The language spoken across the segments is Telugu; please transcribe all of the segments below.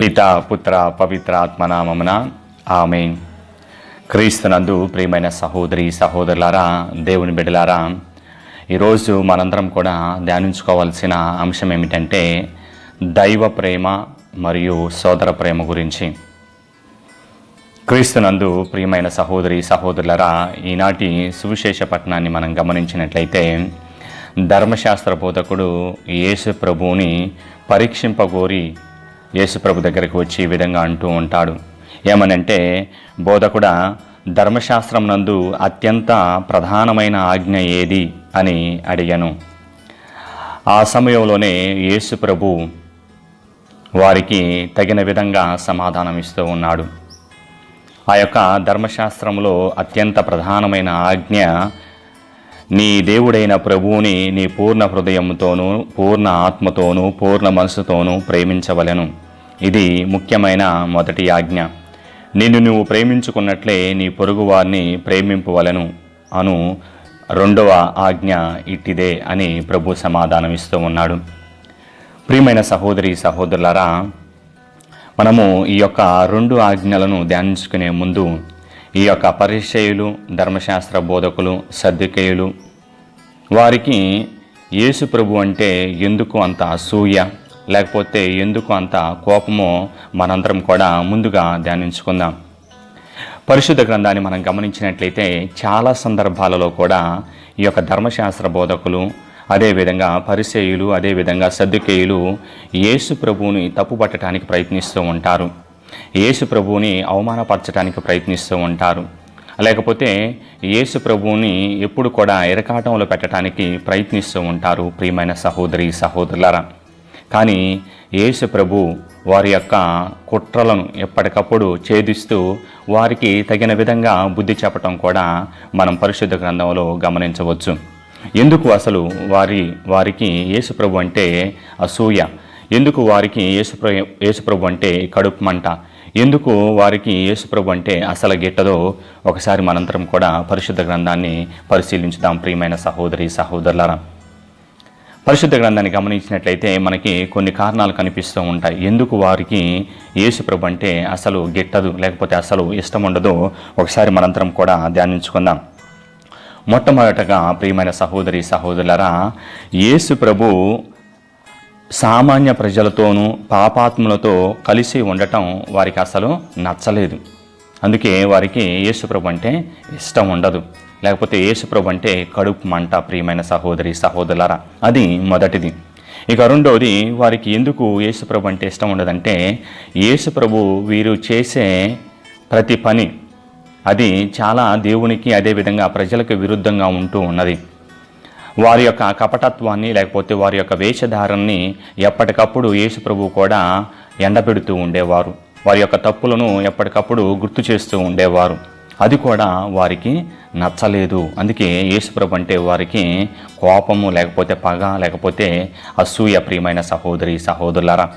పిత పుత్ర పవిత్ర ఆత్మనామమున ఆమె క్రీస్తునందు ప్రియమైన సహోదరి సహోదరులారా దేవుని బిడ్డలారా ఈరోజు మనందరం కూడా ధ్యానించుకోవాల్సిన అంశం ఏమిటంటే దైవ ప్రేమ మరియు సోదర ప్రేమ గురించి. క్రీస్తునందు ప్రియమైన సహోదరి సహోదరులరా ఈనాటి సువిశేష పట్టణాన్ని మనం గమనించినట్లయితే ధర్మశాస్త్ర బోధకుడు యేసు ప్రభువుని పరీక్షింపగోరి యేసుప్రభు దగ్గరికి వచ్చి ఈ విధంగా అంటూ ఉంటాడు. ఏమనంటే బోధకుడ ధర్మశాస్త్రం నందు అత్యంత ప్రధానమైన ఆజ్ఞ ఏది అని అడిగాను. ఆ సమయంలోనే యేసు ప్రభు వారికి తగిన విధంగా సమాధానం ఇస్తూ ఉన్నాడు. ఆ యొక్క ధర్మశాస్త్రంలో అత్యంత ప్రధానమైన ఆజ్ఞ నీ దేవుడైన ప్రభువుని నీ పూర్ణ హృదయంతోనూ పూర్ణ ఆత్మతోనూ పూర్ణ మనసుతోనూ ప్రేమించవలెను. ఇది ముఖ్యమైన మొదటి ఆజ్ఞ. నిన్ను నువ్వు ప్రేమించుకున్నట్లే నీ పొరుగువారిని ప్రేమింపవలెను అను రెండవ ఆజ్ఞ ఇట్టిదే అని ప్రభు సమాధానం ఇస్తూ ఉన్నాడు. ప్రియమైన సహోదరి సహోదరులారా మనము ఈ యొక్క రెండు ఆజ్ఞలను ధ్యానించుకునే ముందు ఈ యొక్క పరిచయులు ధర్మశాస్త్ర బోధకులు సర్దికేయులు వారికి యేసు ప్రభు అంటే ఎందుకు అంత అసూయ లేకపోతే ఎందుకు అంత కోపమో మనందరం కూడా ముందుగా ధ్యానించుకుందాం. పరిశుద్ధ గ్రంథాన్ని మనం గమనించినట్లయితే చాలా సందర్భాలలో కూడా ఈ యొక్క ధర్మశాస్త్ర బోధకులు అదేవిధంగా పరిసేయులు అదేవిధంగా సర్దుకేయులు యేసు ప్రభువుని తప్పుపట్టడానికి ప్రయత్నిస్తూ ఉంటారు. యేసు ప్రభువుని అవమానపరచడానికి ప్రయత్నిస్తూ ఉంటారు. లేకపోతే యేసు ప్రభువుని ఎప్పుడు కూడా ఎరకాటంలో పెట్టడానికి ప్రయత్నిస్తూ ఉంటారు ప్రియమైన సహోదరి సహోదరులరా. కానీ యేసు ప్రభు వారి యొక్క కుట్రలను ఎప్పటికప్పుడు ఛేదిస్తూ వారికి తగిన విధంగా బుద్ధి చెప్పటం కూడా మనం పరిశుద్ధ గ్రంథంలో గమనించవచ్చు. ఎందుకు అసలు వారి వారికి యేసుప్రభు అంటే అసూయ? ఎందుకు వారికి యేసుప్ర యేసుప్రభు అంటే కడుపు మంట? ఎందుకు వారికి యేసుప్రభు అంటే అసలు గిట్టదో ఒకసారి మనంతరం కూడా పరిశుద్ధ గ్రంథాన్ని పరిశీలించుదాం ప్రియమైన సహోదరి సహోదరులారా. పరిశుద్ధ గ్రంథాన్ని గమనించినట్లయితే మనకి కొన్ని కారణాలు కనిపిస్తూ ఉంటాయి. ఎందుకు వారికి యేసుప్రభు అంటే అసలు గిట్టదు లేకపోతే అసలు ఇష్టం ఉండదో ఒకసారి మనంతరం కూడా ధ్యానించుకుందాం. మొట్టమొదటగా ప్రియమైన సహోదరి సహోదరులరా యేసు ప్రభు సామాన్య ప్రజలతోనూ పాపాత్ములతో కలిసి ఉండటం వారికి అసలు నచ్చలేదు. అందుకే వారికి యేసుప్రభు అంటే ఇష్టం ఉండదు. లేకపోతే యేసుప్రభు అంటే కడుపు మంట ప్రియమైన సహోదరి సహోదరులరా అది మొదటిది. ఇక రెండవది వారికి ఎందుకు యేసుప్రభు అంటే ఇష్టం ఉండదంటే యేసుప్రభు వీరు చేసే ప్రతి పని అది చాలా దేవునికి అదేవిధంగా ప్రజలకు విరుద్ధంగా ఉంటూ ఉన్నది. వారి యొక్క కపటత్వాన్ని లేకపోతే వారి యొక్క వేషధారణని ఎప్పటికప్పుడు యేసుప్రభు కూడా ఎండబెడుతూ ఉండేవారు. వారి యొక్క తప్పులను ఎప్పటికప్పుడు గుర్తు చేస్తూ ఉండేవారు. అది కూడా వారికి నచ్చలేదు. అందుకే యేసుప్రభు అంటే వారికి కోపము లేకపోతే పగ లేకపోతే అసూయ ప్రియమైన సహోదరి సహోదరులారా.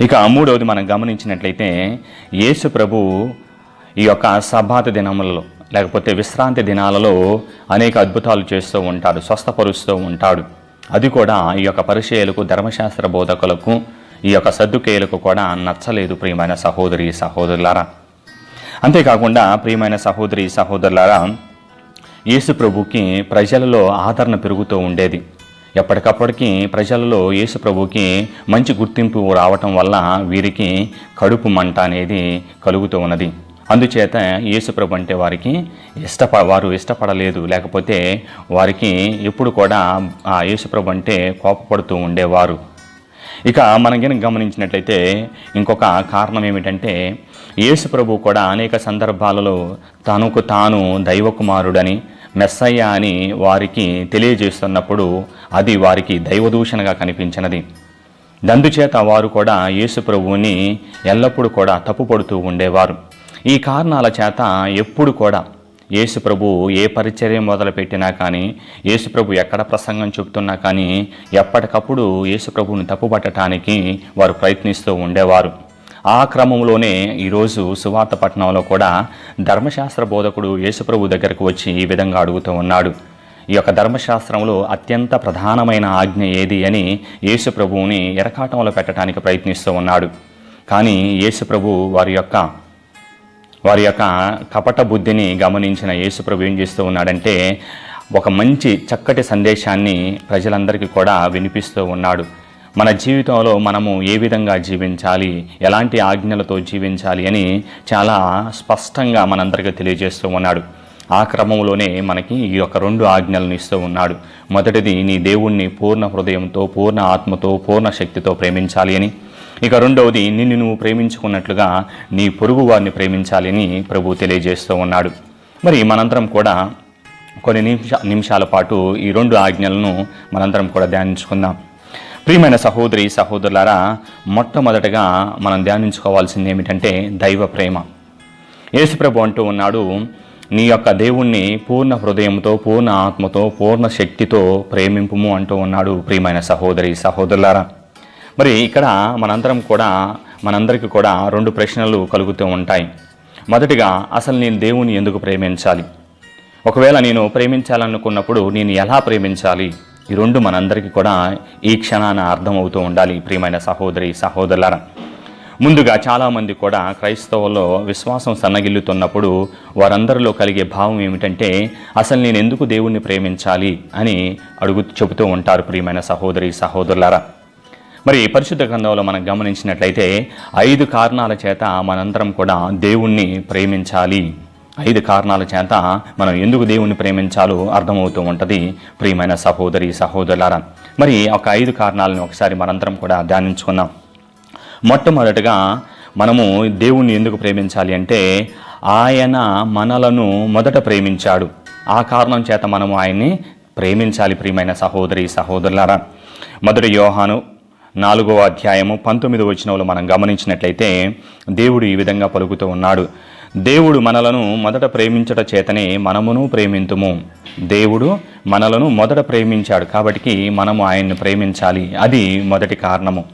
ఇక మూడవది మనం గమనించినట్లయితే యేసు ప్రభు ఈ యొక్క సబాత దినములలో లేకపోతే విశ్రాంతి దినాలలో అనేక అద్భుతాలు చేస్తూ ఉంటాడు స్వస్థపరుస్తూ ఉంటాడు. అది కూడా ఈ యొక్క పరిచయలకు ధర్మశాస్త్ర బోధకులకు ఈ యొక్క సర్దుకేయులకు కూడా నచ్చలేదు ప్రియమైన సహోదరి సహోదరులారా. అంతేకాకుండా ప్రియమైన సహోదరి సహోదరులారా యేసు ప్రభుకి ప్రజలలో ఆదరణ పెరుగుతూ ఉండేది. ఎప్పటికప్పటికి ప్రజలలో యేసు ప్రభుకి మంచి గుర్తింపు రావటం వల్ల వీరికి కడుపు మంట అనేది కలుగుతూ ఉన్నది. అందుచేత యేసుప్రభు అంటే వారికి ఇష్టప వారు ఇష్టపడలేదు. లేకపోతే వారికి ఎప్పుడు కూడా ఆ యేసుప్రభు అంటే కోపపడుతూ ఉండేవారు. ఇక మనం కనుక గమనించినట్లయితే ఇంకొక కారణం ఏమిటంటే యేసుప్రభు కూడా అనేక సందర్భాలలో తనకు తాను దైవకుమారుడని మెస్సయ్య అని వారికి తెలియజేస్తున్నప్పుడు అది వారికి దైవదూషణగా కనిపించినది. దందుచేత వారు కూడా యేసుప్రభువుని ఎల్లప్పుడూ కూడా తప్పుపడుతూ ఉండేవారు. ఈ కారణాల చేత ఎప్పుడు కూడా యేసుప్రభు ఏ పరిచర్య మొదలుపెట్టినా కానీ యేసుప్రభు ఎక్కడ ప్రసంగం చెబుతున్నా కానీ ఎప్పటికప్పుడు యేసుప్రభుని తప్పుపట్టడానికి వారు ప్రయత్నిస్తూ ఉండేవారు. ఆ క్రమంలోనే ఈరోజు సువార్త పట్టణంలో కూడా ధర్మశాస్త్ర బోధకుడు యేసుప్రభు దగ్గరకు వచ్చి ఈ విధంగా అడుగుతూ ఉన్నాడు. ఈ యొక్క ధర్మశాస్త్రంలో అత్యంత ప్రధానమైన ఆజ్ఞ ఏది అని యేసుప్రభువుని ఎరకాటంలో పెట్టడానికి ప్రయత్నిస్తూ ఉన్నాడు. కానీ యేసుప్రభు వారి యొక్క వారి యొక్క కపట బుద్ధిని గమనించిన యేసుప్రభు ఏం చేస్తూ ఉన్నాడంటే ఒక మంచి చక్కటి సందేశాన్ని ప్రజలందరికీ కూడా వినిపిస్తూ ఉన్నాడు. మన జీవితంలో మనము ఏ విధంగా జీవించాలి ఎలాంటి ఆజ్ఞలతో జీవించాలి అని చాలా స్పష్టంగా మనందరికీ తెలియజేస్తూ ఉన్నాడు. ఆ క్రమంలోనే మనకి ఈ యొక్క రెండు ఆజ్ఞలను ఇస్తూ ఉన్నాడు. మొదటిది నీ దేవుణ్ణి పూర్ణ హృదయంతో పూర్ణ ఆత్మతో పూర్ణ శక్తితో ప్రేమించాలి అని. ఇక రెండవది నిన్ను నువ్వు ప్రేమించుకున్నట్లుగా నీ పొరుగు వారిని ప్రేమించాలని ప్రభు తెలియజేస్తూ ఉన్నాడు. మరి మనంతరం కూడా కొన్ని నిమిష నిమిషాల పాటు ఈ రెండు ఆజ్ఞలను మనందరం కూడా ధ్యానించుకుందాం. ప్రియమైన సహోదరి సహోదరులారా మొట్టమొదటగా మనం ధ్యానించుకోవాల్సింది ఏమిటంటే దైవ ప్రేమ. యేసుప్రభు అంటూ ఉన్నాడు నీ యొక్క దేవుణ్ణి పూర్ణ హృదయంతో పూర్ణ ఆత్మతో పూర్ణ శక్తితో ప్రేమింపుము అంటూ ఉన్నాడు ప్రియమైన సహోదరి సహోదరులారా. మరి ఇక్కడ మనందరం కూడా మనందరికీ కూడా రెండు ప్రశ్నలు కలుగుతూ ఉంటాయి. మొదటిగా అసలు నేను దేవుని ఎందుకు ప్రేమించాలి? ఒకవేళ నేను ప్రేమించాలనుకున్నప్పుడు నేను ఎలా ప్రేమించాలి? ఈ రెండు మనందరికీ కూడా ఈ క్షణాన అర్థమవుతూ ఉండాలి ప్రియమైన సహోదరి సహోదరులారా. ముందుగా చాలామంది కూడా క్రైస్తవుల్లో విశ్వాసం సన్నగిల్లుతున్నప్పుడు వారందరిలో కలిగే భావం ఏమిటంటే అసలు నేను ఎందుకు దేవుణ్ణి ప్రేమించాలి అని అడుగు చెబుతూ ఉంటారు ప్రియమైన సహోదరి సహోదరులారా. మరి పరిశుద్ధ గ్రంథంలో మనం గమనించినట్లయితే ఐదు కారణాల చేత మనందరం కూడా దేవుణ్ణి ప్రేమించాలి. ఐదు కారణాల చేత మనం ఎందుకు దేవుణ్ణి ప్రేమించాలో అర్థమవుతూ ఉంటుంది. ప్రియమైన సహోదరి సహోదరులారా మరి ఒక ఐదు కారణాలను ఒకసారి మనందరం కూడా ధ్యానించుకుందాం. మొట్టమొదటిగా మనము దేవుణ్ణి ఎందుకు ప్రేమించాలి అంటే ఆయన మనలను మొదట ప్రేమించాడు. ఆ కారణం చేత మనము ఆయన్ని ప్రేమించాలి ప్రియమైన సహోదరి సహోదరులారా. మొదటి యోహాను నాలుగో అధ్యాయము పంతొమ్మిది వచనంలో మనం గమనించినట్లయితే దేవుడు ఈ విధంగా పలుకుతూ ఉన్నాడు. దేవుడు మనలను మొదట ప్రేమించట చేతనే మనమును ప్రేమింతుము. దేవుడు మనలను మొదట ప్రేమించాడు కాబట్టి మనము ఆయన్ను ప్రేమించాలి. అది మొదటి కారణము.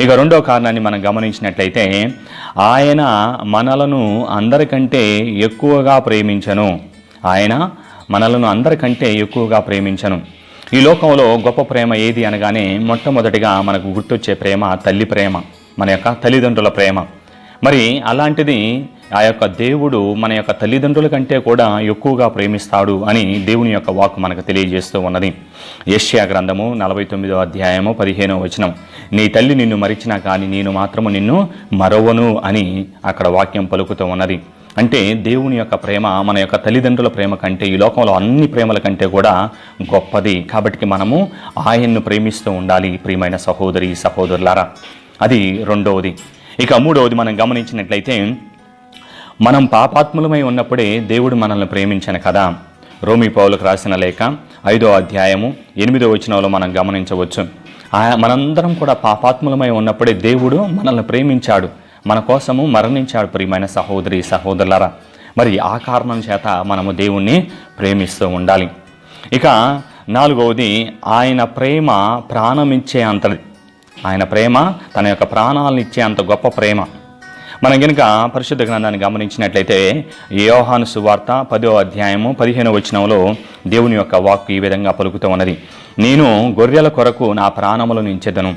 ఇక రెండో కారణాన్ని మనం గమనించినట్లయితే ఆయన మనలను అందరికంటే ఎక్కువగా ప్రేమించను. ఆయన మనలను అందరికంటే ఎక్కువగా ప్రేమించను. ఈ లోకంలో గొప్ప ప్రేమ ఏది అనగానే మొట్టమొదటిగా మనకు గుర్తొచ్చే ప్రేమ తల్లి ప్రేమ మన యొక్క తల్లిదండ్రుల ప్రేమ. మరి అలాంటిది ఆ యొక్క దేవుడు మన యొక్క తల్లిదండ్రుల కంటే కూడా ఎక్కువగా ప్రేమిస్తాడు అని దేవుని యొక్క వాక్ మనకు తెలియజేస్తూ ఉన్నది. యష్యా గ్రంథము నలభై తొమ్మిదో అధ్యాయము పదిహేనో వచనం. నీ తల్లి నిన్ను మరిచినా కానీ నేను మాత్రము నిన్ను మరవను అని అక్కడ వాక్యం పలుకుతూ ఉన్నది. అంటే దేవుని యొక్క ప్రేమ మన యొక్క తల్లిదండ్రుల ప్రేమ కంటే ఈ లోకంలో అన్ని ప్రేమల కంటే కూడా గొప్పది. కాబట్టి మనము ఆయన్ను ప్రేమిస్తూ ఉండాలి ప్రియమైన సహోదరి సహోదరులారా. అది రెండవది. ఇక మూడవది మనం గమనించినట్లయితే మనం పాపాత్ములమై ఉన్నప్పుడే దేవుడు మనల్ని ప్రేమించను కదా. రోమి పౌలకు రాసిన లేఖ ఐదో అధ్యాయము ఎనిమిదో వచనంలో మనం గమనించవచ్చు. మనందరం కూడా పాపాత్ములమై ఉన్నప్పుడే దేవుడు మనల్ని ప్రేమించాడు. మన కోసము మరణించాడు ప్రియమైన సహోదరి సహోదరులారా. మరి ఆ కారణం చేత మనము దేవుణ్ణి ప్రేమిస్తూ ఉండాలి. ఇక నాలుగవది ఆయన ప్రేమ ప్రాణమిచ్చే అంతది. ఆయన ప్రేమ తన యొక్క ప్రాణాలను ఇచ్చే అంత గొప్ప ప్రేమ. మనం కనుక పరిశుద్ధ గ్రంథాన్ని గమనించినట్లయితే యోహాను సువార్త పదో అధ్యాయము పదిహేను వచనంలో దేవుని యొక్క వాక్కు ఈ విధంగా పలుకుతూ ఉన్నది. నేను గొర్రెల కొరకు నా ప్రాణములను ఇచ్చేదను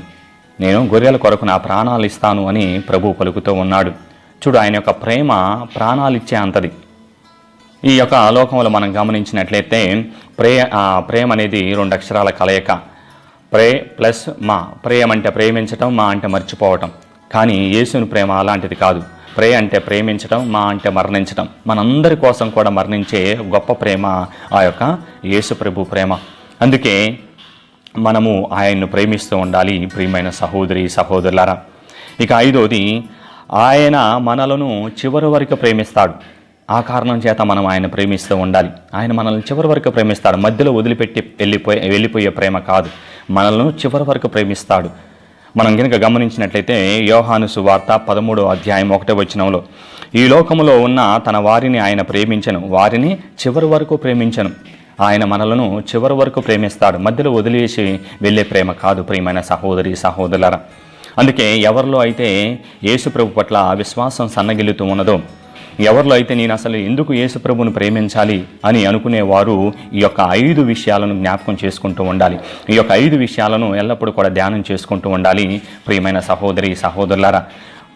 నేను గొర్రెల కొరకు నా ప్రాణాలు ఇస్తాను అని ప్రభు పలుకుతూ ఉన్నాడు. చూడు ఆయన యొక్క ప్రేమ ప్రాణాలిచ్చే అంతది. ఈ యొక్క లోకంలో మనం గమనించినట్లయితే ప్రే ఆ ప్రేమ అనేది రెండు అక్షరాల కలయిక. ప్రే ప్లస్ మా. ప్రేమ అంటే ప్రేమించటం మా అంటే మర్చిపోవటం. కానీ యేసుని ప్రేమ అలాంటిది కాదు. ప్రే అంటే ప్రేమించటం మా అంటే మరణించటం. మనందరి కోసం కూడా మరణించే గొప్ప ప్రేమ ఆ యొక్క యేసు ప్రభు ప్రేమ. అందుకే మనము ఆయన్ను ప్రేమిస్తూ ఉండాలి ప్రియమైన సహోదరి సహోదరులారా. ఇక ఐదోది ఆయన మనలను చివరి వరకు ప్రేమిస్తాడు. ఆ కారణం చేత మనం ఆయన ప్రేమిస్తూ ఉండాలి. ఆయన మనల్ని చివరి వరకు ప్రేమిస్తాడు. మధ్యలో వదిలిపెట్టి వెళ్ళిపోయే వెళ్ళిపోయే ప్రేమ కాదు. మనలను చివరి వరకు ప్రేమిస్తాడు. మనం కనుక గమనించినట్లయితే యోహాను సువార్త పదమూడో అధ్యాయం ఒకటో వచనంలో ఈ లోకములో ఉన్న తన వారిని ఆయన ప్రేమించను. వారిని చివరి వరకు ప్రేమించను. ఆయన మనలను చివరి వరకు ప్రేమిస్తాడు. మధ్యలో వదిలేసి వెళ్ళే ప్రేమ కాదు ప్రియమైన సహోదరి సహోదరులరా. అందుకే ఎవరిలో అయితే యేసుప్రభు పట్ల విశ్వాసం సన్నగిల్లుతూ ఉన్నదో ఎవరిలో అయితే నేను అసలు ఎందుకు యేసుప్రభును ప్రేమించాలి అని అనుకునేవారు ఈ యొక్క ఐదు విషయాలను జ్ఞాపకం చేసుకుంటూ ఉండాలి. ఈ యొక్క ఐదు విషయాలను ఎల్లప్పుడూ కూడా ధ్యానం చేసుకుంటూ ఉండాలి ప్రియమైన సహోదరి సహోదరులారా.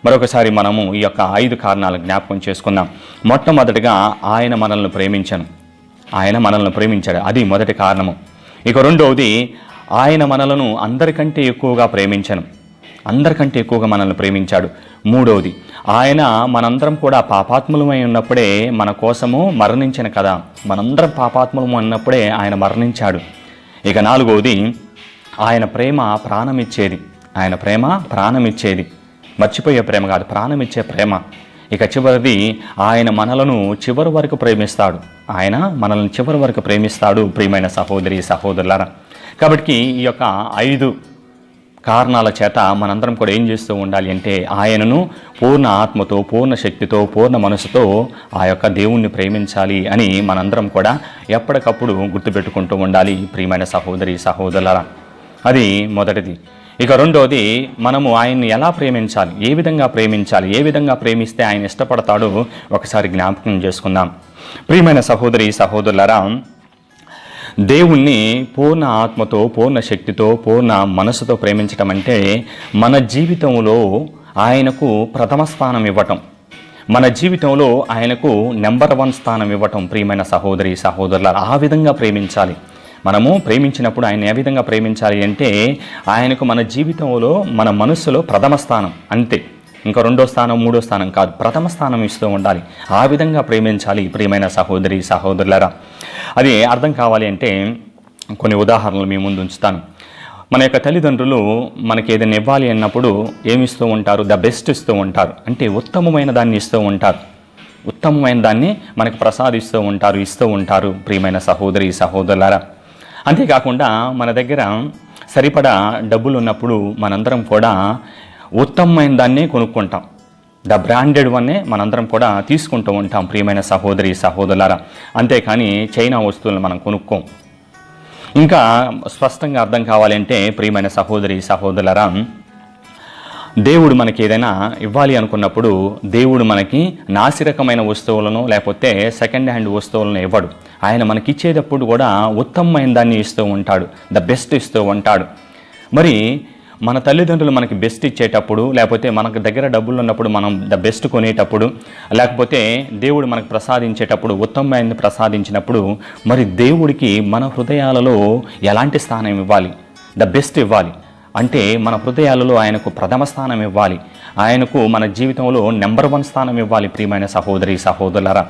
మరొకసారి మనము ఈ యొక్క ఐదు కారణాలు జ్ఞాపకం చేసుకుందాం. మొట్టమొదటిగా ఆయన మనల్ని ప్రేమించను. ఆయన మనల్ని ప్రేమించాడు. అది మొదటి కారణము. ఇక రెండవది ఆయన మనలను అందరికంటే ఎక్కువగా ప్రేమించను. అందరికంటే ఎక్కువగా మనల్ని ప్రేమించాడు. మూడవది ఆయన మనందరం కూడా పాపాత్ములమై ఉన్నప్పుడే మన కోసము మరణించిన కదా. మనందరం పాపాత్ములము ఉన్నప్పుడే ఆయన మరణించాడు. ఇక నాలుగవది ఆయన ప్రేమ ప్రాణమిచ్చేది. ఆయన ప్రేమ ప్రాణమిచ్చేది. మర్చిపోయే ప్రేమ కాదు ప్రాణమిచ్చే ప్రేమ. ఇక చివరిది ఆయన మనలను చివరి వరకు ప్రేమిస్తాడు. ఆయన మనల్ని చివరి వరకు ప్రేమిస్తాడు ప్రియమైన సహోదరి సహోదరులారా. కాబట్టి ఈ యొక్క ఐదు కారణాల చేత మనందరం కూడా ఏం చేస్తూ ఉండాలి అంటే ఆయనను పూర్ణ ఆత్మతో పూర్ణ శక్తితో పూర్ణ మనసుతో ఆ యొక్క దేవుణ్ణి ప్రేమించాలి అని మనందరం కూడా ఎప్పటికప్పుడు గుర్తుపెట్టుకుంటూ ఉండాలి ప్రియమైన సహోదరి సహోదరులారా. అది మొదటిది. ఇక రెండోది మనము ఆయన్ని ఎలా ప్రేమించాలి? ఏ విధంగా ప్రేమించాలి? ఏ విధంగా ప్రేమిస్తే ఆయన ఇష్టపడతాడో? ఒకసారి జ్ఞాపకం చేసుకుందాం. ప్రియమైన సహోదరి సహోదరులరా దేవుణ్ణి పూర్ణ ఆత్మతో పూర్ణ శక్తితో పూర్ణ మనసుతో ప్రేమించటం అంటే మన జీవితంలో ఆయనకు ప్రథమ స్థానం ఇవ్వటం. మన జీవితంలో ఆయనకు నెంబర్ వన్ స్థానం ఇవ్వటం ప్రియమైన సహోదరి సహోదరుల ఆ విధంగా ప్రేమించాలి. మనము ప్రేమించినప్పుడు ఆయన ఏ విధంగా ప్రేమించాలి అంటే ఆయనకు మన జీవితంలో మన మనస్సులో ప్రథమ స్థానం అంతే. ఇంకా రెండో స్థానం మూడో స్థానం కాదు. ప్రథమ స్థానం ఇస్తూ ఉండాలి. ఆ విధంగా ప్రేమించాలి. ప్రియమైన సహోదరి సహోదరులరా అది అర్థం కావాలి అంటే కొన్ని ఉదాహరణలు మీ ముందు ఉంచుతాను. మన యొక్క తల్లిదండ్రులు మనకి ఏదైనా ఇవ్వాలి అన్నప్పుడు ఏమిస్తూ ఉంటారు? ద బెస్ట్ ఇస్తూ ఉంటారు. అంటే ఉత్తమమైన దాన్ని ఇస్తూ ఉంటారు. ఉత్తమమైన దాన్ని మనకు ప్రసాదిస్తూ ఉంటారు ఇస్తూ ఉంటారు. ప్రియమైన సహోదరి సహోదరులారా అంతేకాకుండా మన దగ్గర సరిపడా డబ్బులు ఉన్నప్పుడు మనందరం కూడా ఉత్తమమైన దాన్నే కొనుక్కుంటాం. ద బ్రాండెడ్ వన్నే మనందరం కూడా తీసుకుంటూ ఉంటాం ప్రియమైన సహోదరి సహోదరులారా. అంతేకాని చైనా వస్తువులను మనం కొనుక్కోం. ఇంకా స్పష్టంగా అర్థం కావాలంటే ప్రియమైన సహోదరి సహోదరులారా దేవుడు మనకి ఏదైనా ఇవ్వాలి అనుకున్నప్పుడు దేవుడు మనకి నాసిరకమైన వస్తువులను లేకపోతే సెకండ్ హ్యాండ్ వస్తువులను ఇవ్వడు. ఆయన మనకి ఇచ్చేటప్పుడు కూడా ఉత్తమమైన దాన్ని ఇస్తూ ఉంటాడు. ద బెస్ట్ ఇస్తూ ఉంటాడు. మరి మన తల్లిదండ్రులు మనకి బెస్ట్ ఇచ్చేటప్పుడు లేకపోతే మనకు దగ్గర డబ్బులు ఉన్నప్పుడు మనం ద బెస్ట్ కొనేటప్పుడు లేకపోతే దేవుడు మనకు ప్రసాదించేటప్పుడు ఉత్తమమైనది ప్రసాదించినప్పుడు మరి దేవుడికి మన హృదయాలలో ఎలాంటి స్థానం ఇవ్వాలి? ద బెస్ట్ ఇవ్వాలి. అంటే మన హృదయాలలో ఆయనకు ప్రథమ స్థానం ఇవ్వాలి. ఆయనకు మన జీవితంలో నెంబర్ వన్ స్థానం ఇవ్వాలి ప్రియమైన సహోదరి సహోదరులరా.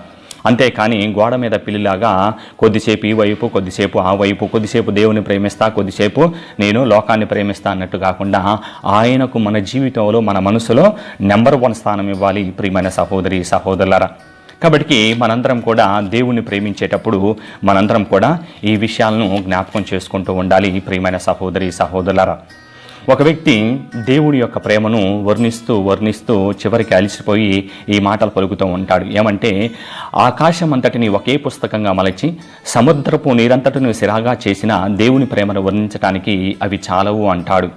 అంతేకాని గోడ మీద పిల్లిలాగా కొద్దిసేపు ఈ వైపు కొద్దిసేపు ఆ వైపు కొద్దిసేపు దేవుని ప్రేమిస్తా కొద్దిసేపు నేను లోకాన్ని ప్రేమిస్తా అన్నట్టు కాకుండా ఆయనకు మన జీవితంలో మన మనసులో నెంబర్ వన్ స్థానం ఇవ్వాలి ప్రియమైన సహోదరి సహోదరులరా. కాబట్టి మనందరం కూడా దేవుణ్ణి ప్రేమించేటప్పుడు మనందరం కూడా ఈ విషయాలను జ్ఞాపకం చేసుకుంటూ ఉండాలి ప్రియమైన సహోదరి సహోదరులరా. ఒక వ్యక్తి దేవుడి యొక్క ప్రేమను వర్ణిస్తూ వర్ణిస్తూ చివరికి అలిసిపోయి ఈ మాటలు పలుకుతూ ఉంటాడు. ఏమంటే ఆకాశం అంతటిని ఒకే పుస్తకంగా మలచి సముద్రపు నీరంతటిని సిరాగా చేసిన దేవుని ప్రేమను వర్ణించడానికి అవి చాలవు అంటాడు.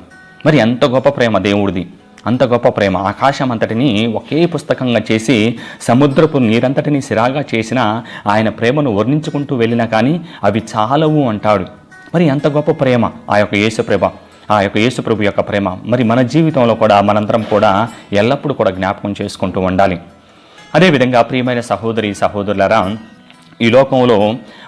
మరి ఎంత గొప్ప ప్రేమ దేవుడిది. అంత గొప్ప ప్రేమ. ఆకాశం అంతటిని ఒకే పుస్తకంగా చేసి సముద్రపు నీరంతటిని సిరాగా చేసిన ఆయన ప్రేమను వర్ణించుకుంటూ వెళ్ళినా కానీ అవి చాలవు అంటాడు. మరి ఎంత గొప్ప ప్రేమ ఆ యొక్క యేసు ప్రేమ ఆ యొక్క యేసుప్రభు యొక్క ప్రేమ. మరి మన జీవితంలో కూడా మనందరం కూడా ఎల్లప్పుడూ కూడా జ్ఞాపకం చేసుకుంటూ ఉండాలి. అదేవిధంగా ప్రియమైన సహోదరి సహోదరులరా ఈ లోకంలో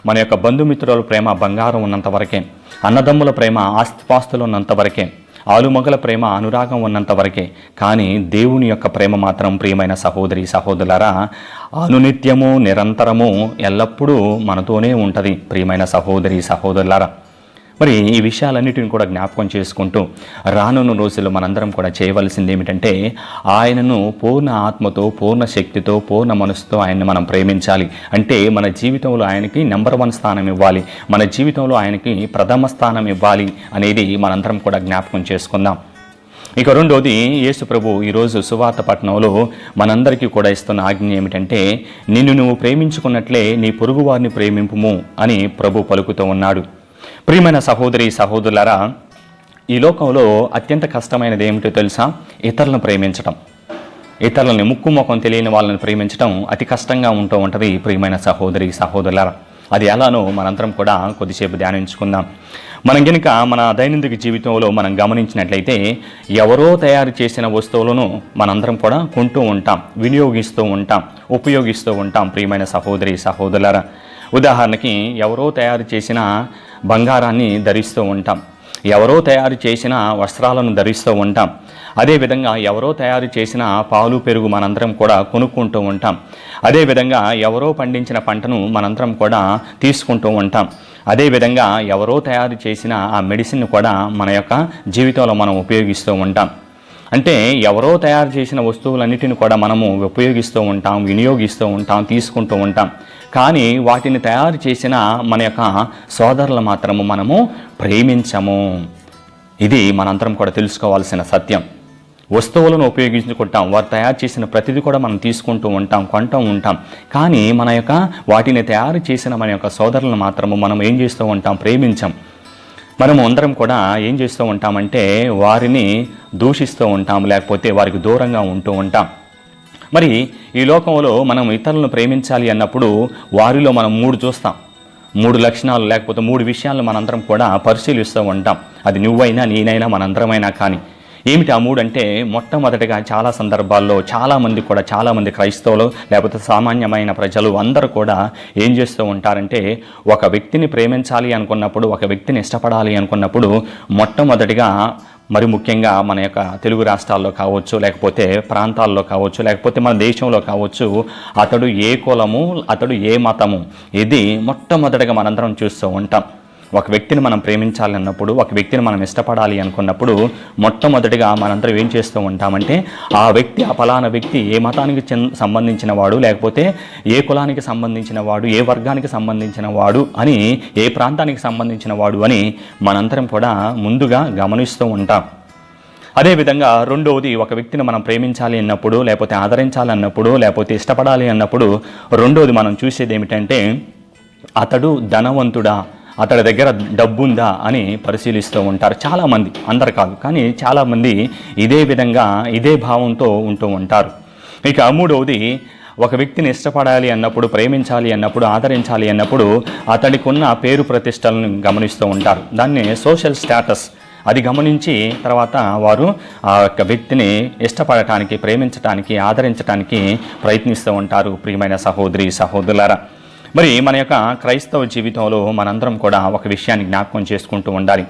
మన యొక్క బంధుమిత్రుల ప్రేమ బంగారం ఉన్నంత వరకే అన్నదమ్ముల ప్రేమ ఆస్తిపాస్తులు ఉన్నంత వరకే ఆలుమగల ప్రేమ అనురాగం ఉన్నంత వరకే కానీ దేవుని యొక్క ప్రేమ మాత్రం ప్రియమైన సహోదరి సహోదరులరా అనునిత్యము నిరంతరము ఎల్లప్పుడూ మనతోనే ఉంటుంది ప్రియమైన సహోదరి సహోదరులరా. మరి ఈ విషయాలన్నిటిని కూడా జ్ఞాపకం చేసుకుంటూ రానున్న రోజుల్లో మనందరం కూడా చేయవలసింది ఏమిటంటే ఆయనను పూర్ణ ఆత్మతో పూర్ణ శక్తితో పూర్ణ మనసుతో ఆయన్ని మనం ప్రేమించాలి. అంటే మన జీవితంలో ఆయనకి నెంబర్ వన్ స్థానం ఇవ్వాలి. మన జీవితంలో ఆయనకి ప్రథమ స్థానం ఇవ్వాలి అనేది మనందరం కూడా జ్ఞాపకం చేసుకుందాం. ఇక రెండోది యేసు ప్రభు ఈరోజు సువార్త పట్టణంలో మనందరికీ కూడా ఇస్తున్న ఆజ్ఞ ఏమిటంటే నిన్ను నువ్వు ప్రేమించుకున్నట్లే నీ పొరుగువారిని ప్రేమింపుము అని ప్రభు పలుకుతూ ఉన్నాడు. ప్రియమైన సహోదరి సహోదరులరా ఈ లోకంలో అత్యంత కష్టమైనది ఏమిటో తెలుసా? ఇతరులను ప్రేమించటం. ఇతరులని ముక్కు ముఖం తెలియని వాళ్ళని ప్రేమించడం అతి కష్టంగా ఉంటూ ఉంటుంది ప్రియమైన సహోదరి సహోదరులరా. అది ఎలానో మనందరం కూడా కొద్దిసేపు ధ్యానించుకుందాం. మనం కనుక మన దైనందిక జీవితంలో మనం గమనించినట్లయితే ఎవరో తయారు చేసిన వస్తువులను మనందరం కూడా కొంటూ ఉంటాం వినియోగిస్తూ ఉంటాం ఉపయోగిస్తూ ఉంటాం ప్రియమైన సహోదరి సహోదరులరా. ఉదాహరణకి ఎవరో తయారు చేసిన బంగారాన్ని ధరిస్తూ ఉంటాం. ఎవరో తయారు చేసిన వస్త్రాలను ధరిస్తూ ఉంటాం. అదేవిధంగా ఎవరో తయారు చేసిన పాలు పెరుగు మనందరం కూడా కొనుక్కుంటూ ఉంటాం. అదేవిధంగా ఎవరో పండించిన పంటను మనందరం కూడా తీసుకుంటూ ఉంటాం. అదేవిధంగా ఎవరో తయారు చేసిన ఆ మెడిసిన్ కూడా మన యొక్క జీవితంలో మనం ఉపయోగిస్తూ ఉంటాం. అంటే ఎవరో తయారు చేసిన వస్తువులన్నిటిని కూడా మనము ఉపయోగిస్తూ ఉంటాం వినియోగిస్తూ ఉంటాం తీసుకుంటూ ఉంటాం. కానీ వాటిని తయారు చేసిన మన యొక్క సోదరులు మాత్రము మనము ప్రేమించము. ఇది మనందరం కూడా తెలుసుకోవాల్సిన సత్యం. వస్తువులను ఉపయోగించుకుంటాం వారు తయారు చేసిన ప్రతిదీ కూడా మనం తీసుకుంటూ ఉంటాం కొంటూ ఉంటాం. కానీ మన యొక్క వాటిని తయారు చేసిన మన యొక్క సోదరులను మాత్రము మనం ఏం చేస్తూ ఉంటాం? ప్రేమించం. మనము అందరం కూడా ఏం చేస్తూ ఉంటామంటే వారిని దూషిస్తూ ఉంటాం లేకపోతే వారికి దూరంగా ఉంటూ ఉంటాం. మరి ఈ లోకంలో మనం ఇతరులను ప్రేమించాలి అన్నప్పుడు వారిలో మనం మూడు చూస్తాం. మూడు లక్షణాలు లేకపోతే మూడు విషయాలను మనందరం కూడా పరిశీలిస్తూ ఉంటాం. అది నువ్వైనా నేనైనా మనందరమైనా కానీ. ఏమిటి ఆ మూడు అంటే మొట్టమొదటిగా చాలా సందర్భాల్లో చాలామంది కూడా చాలామంది క్రైస్తవులు లేకపోతే సామాన్యమైన ప్రజలు అందరూ కూడా ఏం చేస్తూ ఉంటారంటే ఒక వ్యక్తిని ప్రేమించాలి అనుకున్నప్పుడు ఒక వ్యక్తిని ఇష్టపడాలి అనుకున్నప్పుడు మొట్టమొదటిగా మరి ముఖ్యంగా మన యొక్క తెలుగు రాష్ట్రాల్లో కావచ్చు లేకపోతే ప్రాంతాల్లో కావచ్చు లేకపోతే మన దేశంలో కావచ్చు అతడు ఏ కులము అతడు ఏ మతము ఇది మొట్టమొదటిగా మనందరం చూస్తూ ఉంటాం. ఒక వ్యక్తిని మనం ప్రేమించాలి అన్నప్పుడు ఒక వ్యక్తిని మనం ఇష్టపడాలి అనుకున్నప్పుడు మొట్టమొదటిగా మనందరం ఏం చేస్తూ ఉంటామంటే ఆ వ్యక్తి ఆ ఫలానా వ్యక్తి ఏ మతానికి సంబంధించిన వాడు లేకపోతే ఏ కులానికి సంబంధించిన వాడు ఏ వర్గానికి సంబంధించిన వాడు అని ఏ ప్రాంతానికి సంబంధించిన వాడు అని మనందరం కూడా ముందుగా గమనిస్తూ ఉంటాం. అదేవిధంగా రెండవది ఒక వ్యక్తిని మనం ప్రేమించాలి అన్నప్పుడు లేకపోతే ఆదరించాలి అన్నప్పుడు లేకపోతే ఇష్టపడాలి అన్నప్పుడు రెండవది మనం చూసేది ఏమిటంటే అతడు ధనవంతుడా? అతడి దగ్గర డబ్బుందా అని పరిశీలిస్తూ ఉంటారు. చాలామంది అందరు కాదు కానీ చాలామంది ఇదే విధంగా ఇదే భావంతో ఉంటూ ఉంటారు. ఇక మూడవది ఒక వ్యక్తిని ఇష్టపడాలి అన్నప్పుడు ప్రేమించాలి అన్నప్పుడు ఆదరించాలి అన్నప్పుడు అతడికి ఉన్న పేరు ప్రతిష్టలను గమనిస్తూ ఉంటారు. దాన్ని సోషల్ స్టేటస్ అది గమనించి తర్వాత వారు ఆ యొక్క వ్యక్తిని ఇష్టపడటానికి ప్రేమించటానికి ఆదరించటానికి ప్రయత్నిస్తూ ఉంటారు. ప్రియమైన సహోదరి సహోదరులారా మరి మన యొక్క క్రైస్తవ జీవితంలో మనందరం కూడా ఒక విషయాన్ని జ్ఞాపకం చేసుకుంటూ ఉండాలి.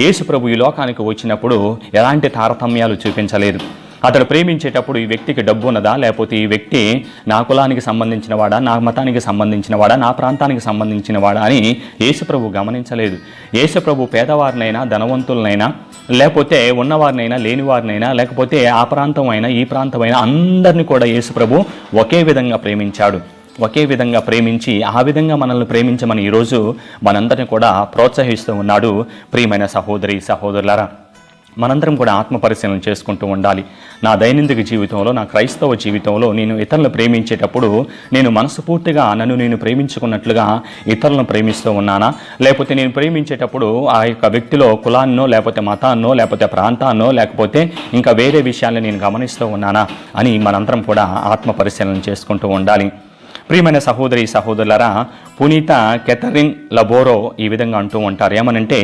యేసు ప్రభు ఈ లోకానికి వచ్చినప్పుడు ఎలాంటి తారతమ్యాలు చూపించలేదు. అతడు ప్రేమించేటప్పుడు ఈ వ్యక్తికి డబ్బు ఉన్నదా? లేకపోతే ఈ వ్యక్తి నా కులానికి సంబంధించిన వాడా? నా మతానికి సంబంధించినవాడా నా ప్రాంతానికి సంబంధించిన వాడా? అని యేసుప్రభు గమనించలేదు. యేసుప్రభు పేదవారినైనా ధనవంతులనైనా లేకపోతే ఉన్నవారినైనా లేనివారినైనా లేకపోతే ఆ ప్రాంతం అయినా ఈ ప్రాంతం అయినా అందరినీ కూడా యేసుప్రభు ఒకే విధంగా ప్రేమించాడు. ఒకే విధంగా ప్రేమించి ఆ విధంగా మనల్ని ప్రేమించమని ఈరోజు మనందరిని కూడా ప్రోత్సహిస్తూ ఉన్నాడు ప్రియమైన సహోదరి సహోదరులారా. మనందరం కూడా ఆత్మ పరిశీలన చేసుకుంటూ ఉండాలి. నా దైనందిక జీవితంలో నా క్రైస్తవ జీవితంలో నేను ఇతరులను ప్రేమించేటప్పుడు నేను మనస్ఫూర్తిగా నన్ను నేను ప్రేమించుకున్నట్లుగా ఇతరులను ప్రేమిస్తూ ఉన్నానా? లేకపోతే నేను ప్రేమించేటప్పుడు ఆ యొక్క వ్యక్తిలో కులాన్నో లేకపోతే మతాన్నో లేకపోతే ప్రాంతాన్నో లేకపోతే ఇంకా వేరే విషయాలను నేను గమనిస్తూ ఉన్నానా? అని మనందరం కూడా ఆత్మ పరిశీలన చేసుకుంటూ ఉండాలి. ప్రియమైన సహోదరి సహోదరులరా పునీత కెథరిన్ లబోరో ఈ విధంగా అంటూ ఉంటారు. ఏమనంటే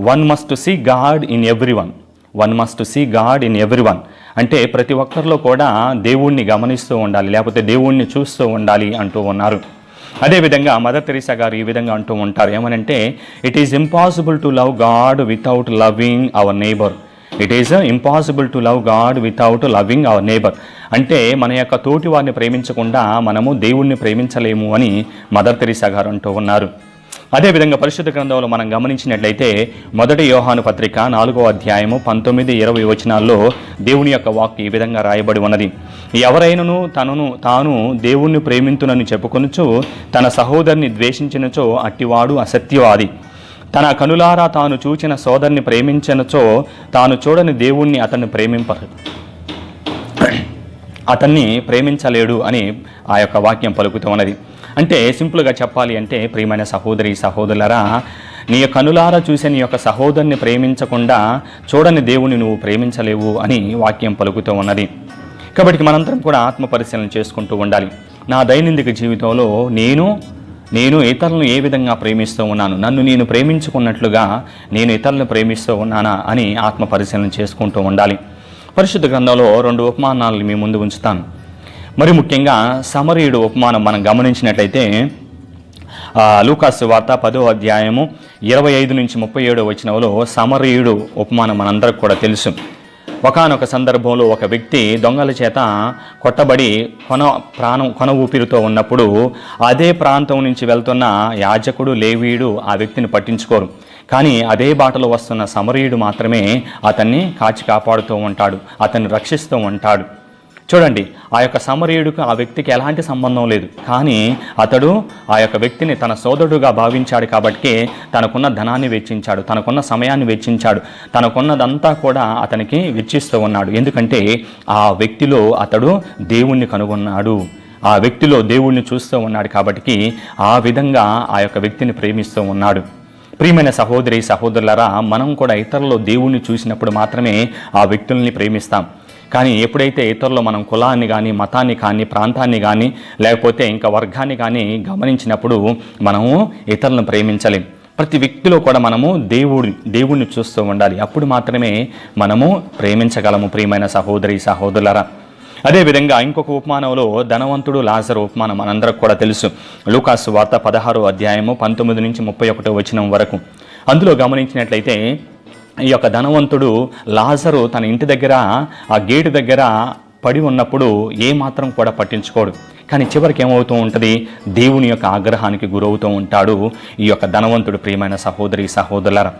one must see God in every one one must see God in every one అంటే ప్రతి ఒక్కరిలో కూడా దేవుణ్ణి గమనిస్తూ ఉండాలి లేకపోతే దేవుణ్ణి చూస్తూ ఉండాలి అంటూ ఉన్నారు. అదేవిధంగా మదర్ తెరీసా గారు ఈ విధంగా అంటూ ఉంటారు. ఏమనంటే it is impossible to love God without loving our neighbour it is impossible to love God without loving our neighbour అంటే మన యొక్క తోటి వారిని ప్రేమించకుండా మనము దేవుణ్ణి ప్రేమించలేము అని మదర్ తెరీసా గారు అంటూ ఉన్నారు. అదేవిధంగా పరిశుద్ధ గ్రంథంలో మనం గమనించినట్లయితే మొదటి యోహాను పత్రిక నాలుగో అధ్యాయము పంతొమ్మిది ఇరవై వచనాల్లో దేవుని యొక్క వాక్ ఈ విధంగా రాయబడి ఉన్నది. ఎవరైనను తనను తాను దేవుణ్ణి ప్రేమింతునని చెప్పుకొనుచు తన సహోదరిని ద్వేషించినచో అట్టివాడు అసత్యవాది. తన కనులారా తాను చూచిన సోదరిని ప్రేమించినచో తాను చూడని దేవుణ్ణి అతన్ని ప్రేమింపరు. అతన్ని ప్రేమించలేడు అని ఆ యొక్క వాక్యం పలుకుతూ ఉన్నది. అంటే సింపుల్గా చెప్పాలి అంటే ప్రియమైన సహోదరి సహోదరులరా నీ కనులారా చూసే నీ యొక్క సహోదరుని ప్రేమించకుండా చూడని దేవుని నువ్వు ప్రేమించలేవు అని వాక్యం పలుకుతూ ఉన్నది. కాబట్టి మనందరం కూడా ఆత్మ పరిశీలన చేసుకుంటూ ఉండాలి. నా దైనందిక జీవితంలో నేను నేను ఇతరులను ఏ విధంగా ప్రేమిస్తూ ఉన్నాను? నన్ను నేను ప్రేమించుకున్నట్లుగా నేను ఇతరులను ప్రేమిస్తూ ఉన్నానా అని ఆత్మ పరిశీలన చేసుకుంటూ ఉండాలి. పరిశుద్ధ గ్రంథంలో రెండు ఉపమానాలను మీ ముందు ఉంచుతాను. మరి ముఖ్యంగా సమరీయుడు ఉపమానం మనం గమనించినట్లయితే లూకాసు వార్త పదో అధ్యాయము ఇరవై ఐదు నుంచి ముప్పై ఏడో వచనంలో సమరీయుడు ఉపమానం మనందరికి కూడా తెలుసు. ఒకానొక సందర్భంలో ఒక వ్యక్తి దొంగల చేత కొట్టబడి కొన ప్రాణం కొన ఊపిరితో ఉన్నప్పుడు అదే ప్రాంతం నుంచి వెళ్తున్న యాజకుడు లేవీయుడు ఆ వ్యక్తిని పట్టించుకోరు. కానీ అదే బాటలో వస్తున్న సమరీయుడు మాత్రమే అతన్ని కాచి కాపాడుతూ ఉంటాడు అతన్ని రక్షిస్తూ ఉంటాడు. చూడండి ఆ యొక్క సమరీయుడికి ఆ వ్యక్తికి ఎలాంటి సంబంధం లేదు. కానీ అతడు ఆ యొక్క వ్యక్తిని తన సోదరుడుగా భావించాడు కాబట్టి తనకున్న ధనాన్ని వెచ్చించాడు తనకున్న సమయాన్ని వెచ్చించాడు తనకున్నదంతా కూడా అతనికి వెచ్చిస్తూ ఉన్నాడు. ఎందుకంటే ఆ వ్యక్తిలో అతడు దేవుణ్ణి కనుగొన్నాడు. ఆ వ్యక్తిలో దేవుణ్ణి చూస్తూ ఉన్నాడు కాబట్టి ఆ విధంగా ఆ యొక్క వ్యక్తిని ప్రేమిస్తూ ఉన్నాడు. ప్రియమైన సహోదరి సహోదరులరా మనం కూడా ఇతరులలో దేవుణ్ణి చూసినప్పుడు మాత్రమే ఆ వ్యక్తుల్ని ప్రేమిస్తాం. కానీ ఎప్పుడైతే ఇతరులు మనం కులాన్ని కానీ మతాన్ని కానీ ప్రాంతాన్ని కానీ లేకపోతే ఇంకా వర్గాన్ని కానీ గమనించినప్పుడు మనము ఇతరులను ప్రేమించలేం. ప్రతి వ్యక్తిలో కూడా మనము దేవుడి దేవుణ్ణి చూస్తూ ఉండాలి. అప్పుడు మాత్రమే మనము ప్రేమించగలము ప్రియమైన సహోదరి సహోదరులరా. అదేవిధంగా ఇంకొక ఉపమానంలో ధనవంతుడు లాజర్ ఉపమానం మనందరికి కూడా తెలుసు. లూకాసు వార్త పదహారో అధ్యాయము పంతొమ్మిది నుంచి ముప్పై ఒకటో వచనం వరకు. అందులో గమనించినట్లయితే ఈ యొక్క ధనవంతుడు లాజరు తన ఇంటి దగ్గర ఆ గేటు దగ్గర పడి ఉన్నప్పుడు ఏ మాత్రం కూడా పట్టించుకోడు. కానీ చివరికి ఏమవుతూ ఉంటుంది? దేవుని యొక్క ఆగ్రహానికి గురవుతూ ఉంటాడు ఈ యొక్క ధనవంతుడు ప్రియమైన సహోదరి సహోదరులరా.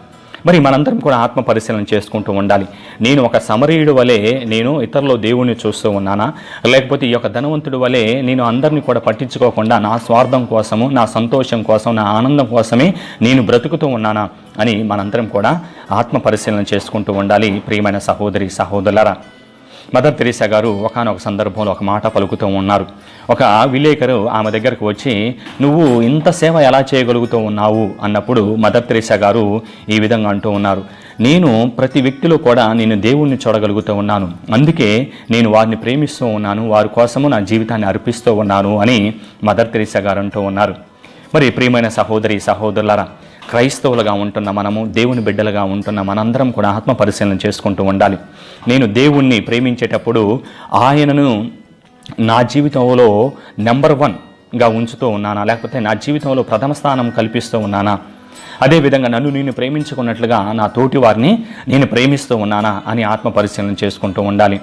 మరి మనందరం కూడా ఆత్మ పరిశీలన చేసుకుంటూ ఉండాలి. నేను ఒక సమరీయుడు వలె నేను ఇతరులు దేవుణ్ణి చూస్తూ ఉన్నానా? లేకపోతే ఈ యొక్క ధనవంతుడి వలె నేను అందరినీ కూడా పట్టించుకోకుండా నా స్వార్థం కోసము నా సంతోషం కోసం నా ఆనందం కోసమే నేను బ్రతుకుతూ ఉన్నానా? అని మనందరం కూడా ఆత్మ పరిశీలన చేసుకుంటూ ఉండాలి. ప్రియమైన సహోదరి సహోదరులరా మదర్ తెరీసా గారు ఒకానొక సందర్భంలో ఒక మాట పలుకుతూ ఉన్నారు. ఒక విలేకరు ఆమె దగ్గరకు వచ్చి నువ్వు ఇంత సేవ ఎలా చేయగలుగుతూ ఉన్నావు? అన్నప్పుడు మదర్ తెరీసా గారు ఈ విధంగా అంటూ ఉన్నారు. నేను ప్రతి వ్యక్తిలో కూడా నేను దేవుణ్ణి చూడగలుగుతూ ఉన్నాను. అందుకే నేను వారిని ప్రేమిస్తూ ఉన్నాను. వారి కోసము నా జీవితాన్ని అర్పిస్తూ ఉన్నాను అని మదర్ తెరీసా గారు అంటూ ఉన్నారు. మరి ప్రియమైన సహోదరి సహోదరులారా క్రైస్తవులుగా ఉంటున్న మనము దేవుని బిడ్డలుగా ఉంటున్న మనందరం కూడా ఆత్మ పరిశీలన చేసుకుంటూ ఉండాలి. నేను దేవుణ్ణి ప్రేమించేటప్పుడు ఆయనను నా జీవితంలో నెంబర్ వన్గా ఉంచుతూ ఉన్నానా? లేకపోతే నా జీవితంలో ప్రథమ స్థానం కల్పిస్తూ ఉన్నానా? అదేవిధంగా నన్ను నేను ప్రేమించుకున్నట్లుగా నా తోటి వారిని నేను ప్రేమిస్తూ ఉన్నానా? అని ఆత్మ పరిశీలన చేసుకుంటూ ఉండాలి.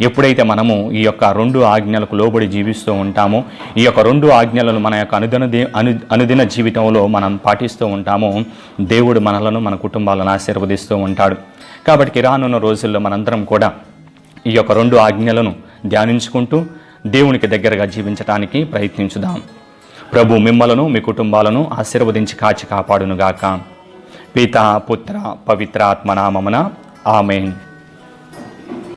ఎప్పుడైతే మనము ఈ యొక్క రెండు ఆజ్ఞలకు లోబడి జీవిస్తూ ఉంటామో ఈ యొక్క రెండు ఆజ్ఞలను మన యొక్క అనుదిన అను అనుదిన జీవితంలో మనం పాటిస్తూ ఉంటామో దేవుడు మనలను మన కుటుంబాలను ఆశీర్వదిస్తూ ఉంటాడు. కాబట్టి రానున్న రోజుల్లో మనందరం కూడా ఈ యొక్క రెండు ఆజ్ఞలను ధ్యానించుకుంటూ దేవునికి దగ్గరగా జీవించడానికి ప్రయత్నించుదాం. ప్రభు మిమ్మలను మీ కుటుంబాలను ఆశీర్వదించి కాచి కాపాడునుగాక. పిత పుత్ర పవిత్రాత్మనామమున ఆమెన్.